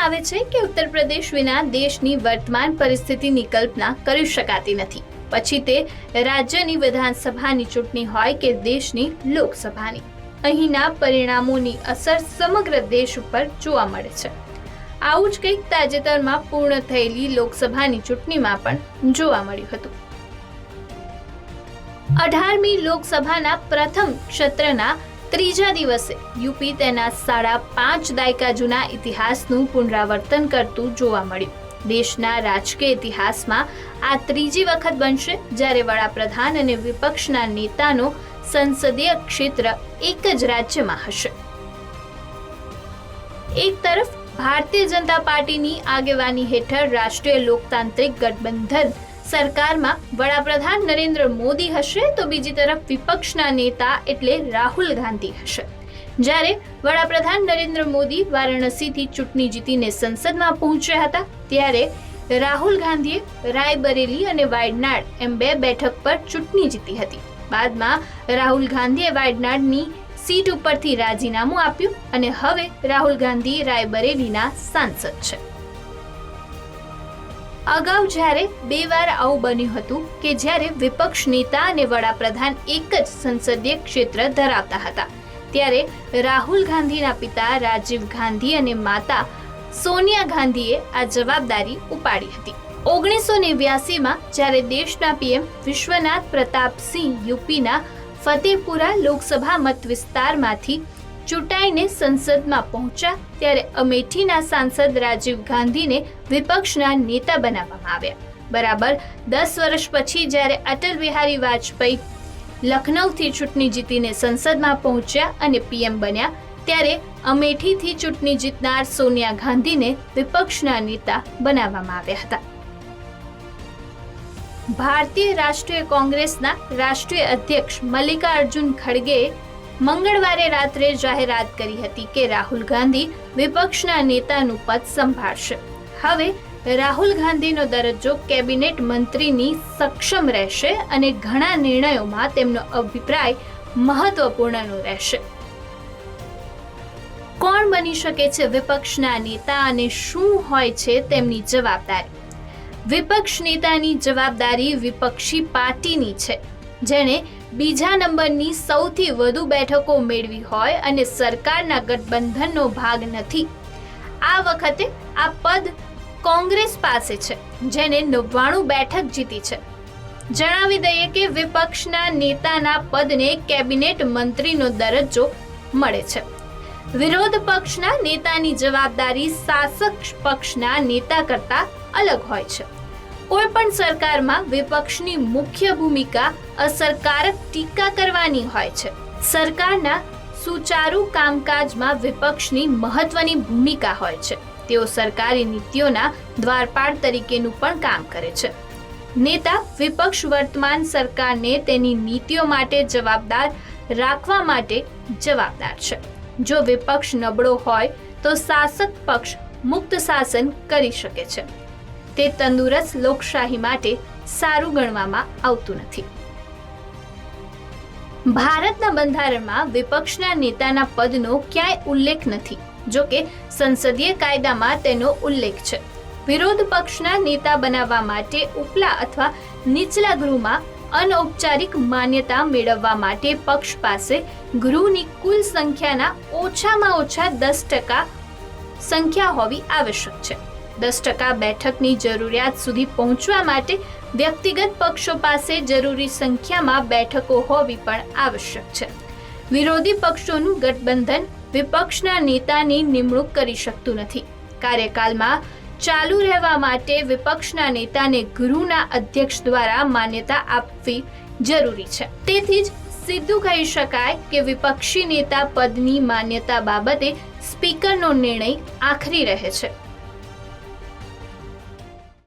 કહેવામાં આવે છે કે ઉત્તર પ્રદેશ વિના દેશની વર્તમાન પરિસ્થિતિની કલ્પના કરી શકાતી નથી. પછી તે રાજ્યની વિધાનસભાની ચૂંટણી હોય કે દેશની લોકસભાની. અહીંના પરિણામોની અસર સમગ્ર દેશ ઉપર જોવા મળે છે. આવું જ કંઈક તાજેતરમાં પૂર્ણ થયેલી લોકસભાની ચૂંટણીમાં પણ જોવા મળ્યું હતું. અઢારમી લોકસભાના પ્રથમ ક્ષેત્રના ત્રીજા દિવસે યુપી તેના સાડા પાંચ દાયકા જૂના ઇતિહાસનું પુનરાવર્તન કરતું જોવા મળ્યું. દેશના રાજકીય ઇતિહાસમાં આ ત્રીજી વખત બનશે જ્યારે વડાપ્રધાન અને વિપક્ષના નેતાનો સંસદીય ક્ષેત્ર એક જ રાજ્યમાં હશે. એક તરફ ભારતીય જનતા પાર્ટીની આગેવાની હેઠળ રાષ્ટ્રીય લોકતાંત્રિક ગઠબંધન સરકારમાં વડાપ્રધાન નરેન્દ્ર મોદી હશે તો બીજી તરફ વિપક્ષના નેતા એટલે રાહુલ ગાંધી હશે. જ્યારે વડાપ્રધાન નરેન્દ્ર મોદી વારાણસીથી ચૂંટણી જીતીને સંસદમાં પહોંચ્યા હતા, ત્યારે રાહુલ ગાંધીએ રાયબરેલી અને વાયનાડ એમ બે બેઠક પર ચૂંટણી જીતી હતી. બાદમાં રાહુલ ગાંધીએ વાયનાડની સીટ ઉપરથી રાજીનામું આપ્યું અને હવે રાહુલ ગાંધી રાયબરેલીના સાંસદ છે. અગાઉ જ્યારે બે વાર આવું બન્યું હતું કે જ્યારે વિપક્ષ નેતા અને વડાપ્રધાન એક જ સંસદીય ક્ષેત્ર ધરાવતા હતા, ત્યારે રાહુલ ગાંધીના પિતા રાજીવ ગાંધી અને માતા સોનિયા ગાંધીએ આ જવાબદારી ઉપાડી હતી. ઓગણીસો નેવ્યાસીમાં જ્યારે દેશના પીએમ વિશ્વનાથ પ્રતાપસિંહ યુપીના ફતેપુરા લોકસભા મત વિસ્તારમાંથી ચૂંટાઈને સંસદમાં પહોંચ્યા ત્યારે અમેઠીના સાંસદ રાજીવ ગાંધીને વિપક્ષના નેતા બનાવવામાં આવ્યા. બરાબર દસ વર્ષ પછી જ્યારે અટલ બિહારી વાજપેયી લખનૌથી ચૂંટણી જીતીને સંસદમાં પહોંચ્યા અને પીએમ બન્યા, ત્યારે અમેઠીથી ચૂંટણી જીતનાર સોનિયા ગાંધીને વિપક્ષના નેતા બનાવવામાં આવ્યા હતા. ભારતીય રાષ્ટ્રીય કોંગ્રેસના રાષ્ટ્રીય અધ્યક્ષ મલ્લિકાર્જુન ખડગેએ મંગળવારે રાત્રે જાહેરાત કરી હતી કે રાહુલ ગાંધી વિપક્ષના નેતાનું પદ સંભાળશે. હવે રાહુલ ગાંધીનો દરજ્જો કેબિનેટ મંત્રીની સક્ષમ રહેશે અને ઘણા નિર્ણયોમાં તેમનો અભિપ્રાય મહત્વપૂર્ણનો રહેશે. કોણ બની શકે છે વિપક્ષના નેતા અને શું હોય છે તેમની જવાબદારી? વિપક્ષ નેતાની જવાબદારી વિપક્ષી પાર્ટીની છે. જેણે બીજા નંબરની સૌથી વધુ બેઠકો મેળવી હોય અને સરકારના ગઠબંધનનો ભાગ નથી. આ વખતે આ પદ કોંગ્રેસ પાસે છે જેને નવ્વાણું બેઠક જીતી છે. જણાવી દઈએ કે વિપક્ષના નેતાના પદને કેબિનેટ મંત્રીનો દરજ્જો મળે છે. વિરોધ પક્ષના નેતાની જવાબદારી શાસક પક્ષના નેતા કરતા અલગ હોય છે. કોઈ પણ સરકારમાં વિપક્ષની મુખ્ય ભૂમિકા અસરકારક ટીકા કરવાની હોય છે. સરકારના સુચારુ કામકાજમાં વિપક્ષની મહત્વની ભૂમિકા હોય છે. તેઓ સરકારી નીતિઓના દ્વારપાળ તરીકેનું પણ કામ કરે છે. નેતા વિપક્ષ વર્તમાન સરકારને તેની નીતિઓ માટે જવાબદાર રાખવા માટે જવાબદાર છે. જો વિપક્ષ નબળો હોય તો શાસક પક્ષ મુક્ત શાસન કરી શકે છે. તે તંદુરસ્ત લોકશાહી માટે સારું ગણવામાં આવતું નથી. ભારતના બંધારણમાં વિપક્ષના નેતાના પદનો ક્યાંય ઉલ્લેખ નથી જો કે સંસદીય કાયદામાં તેનો ઉલ્લેખ છે. વિરોધ પક્ષના નેતા બનાવવા માટે ઉપલા અથવા નીચલા ગૃહમાં અનૌપચારિક માન્યતા મેળવવા માટે પક્ષ પાસે ગૃહની કુલ સંખ્યાના ઓછામાં ઓછા દસ ટકા સંખ્યા હોવી આવશ્યક છે. દસ ટકા બેઠકની જરૂરિયાત સુધી પહોંચવા માટે વ્યક્તિગત પક્ષો પાસે જરૂરી સંખ્યામાં બેઠકો હોવી પણ આવશ્યક છે. વિરોધી પક્ષોનું ગઠબંધન વિપક્ષના નેતાની નિમણૂક કરી શકતું નથી. કાર્યકાલમાં ચાલુ રહેવા માટે વિપક્ષના નેતાને ગૃહના અધ્યક્ષ દ્વારા માન્યતા આપવી જરૂરી છે. તેથી જ સીધું કહી શકાય કે વિપક્ષી નેતા પદની માન્યતા બાબતે સ્પીકરનો નિર્ણય આખરી રહે છે.